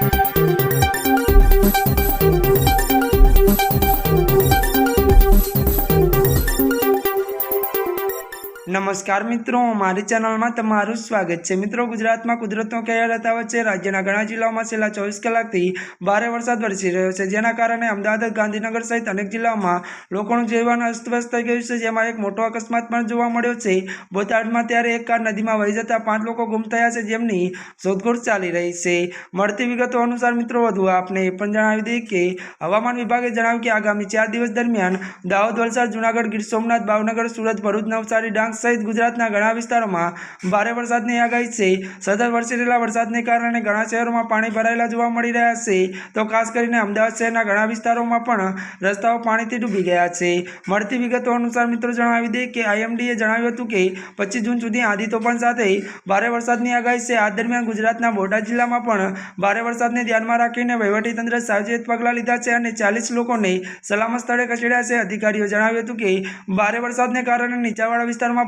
Thank you. નમસ્કાર મિત્રો, મારી ચેનલમાં તમારું સ્વાગત છે. મિત્રો, ગુજરાતમાં કુદરતનો કહેર હતા વચ્ચે રાજ્યના ઘણા જિલ્લાઓમાં છેલ્લા ચોવીસ કલાકથી ભારે વરસાદ વરસી રહ્યો છે. જેના કારણે અમદાવાદ, ગાંધીનગર સહિત અનેક જિલ્લાઓમાં લોકોનું જીવન અસ્તવ્યસ્ત થઈ ગયું છે. જેમાં એક મોટો અકસ્માત પણ જોવા મળ્યો છે. બોટાદમાં ત્યારે એક કાર નદીમાં વહી જતા પાંચ લોકો ગુમ થયા છે. જેમની શોધખોળ ચાલી રહી છે. મળતી વિગતો અનુસાર મિત્રો, વધુ આપને એ પણ જણાવી દઈએ કે હવામાન વિભાગે જણાવ્યું કે આગામી ચાર દિવસ દરમિયાન દાહોદ, વલસાડ, જુનાગઢ, ગીર સોમનાથ, ભાવનગર, સુરત, ભરૂચ, નવસારી, ડાંગ સહિત ગુજરાતના ઘણા વિસ્તારોમાં ભારે વરસાદની આગાહી છે. સતત વરસી રહેલા વરસાદને કારણે ઘણા શહેરોમાં પાણી ભરાયેલા જોવા મળી રહ્યા છે. તો ખાસ કરીને અમદાવાદ શહેરના ઘણા વિસ્તારોમાં પણ રસ્તાઓ પાણીથી ડૂબી ગયા છે. મળતી વિગતો અનુસાર મિત્રો જણાવી દઈએ કે આઈએમડીએ જણાવ્યું હતું કે પચીસ જૂન સુધી આંધી તોફાન સાથે ભારે વરસાદની આગાહી છે. આ દરમિયાન ગુજરાતના બોટાદ જિલ્લામાં પણ ભારે વરસાદને ધ્યાનમાં રાખીને વહીવટીતંત્રે સાવચેત પગલાં લીધા છે અને ચાલીસ લોકોને સલામત સ્થળે ખસેડ્યા છે. અધિકારીઓ જણાવ્યું હતું કે ભારે વરસાદને કારણે નીચાણવાળા વિસ્તારમાં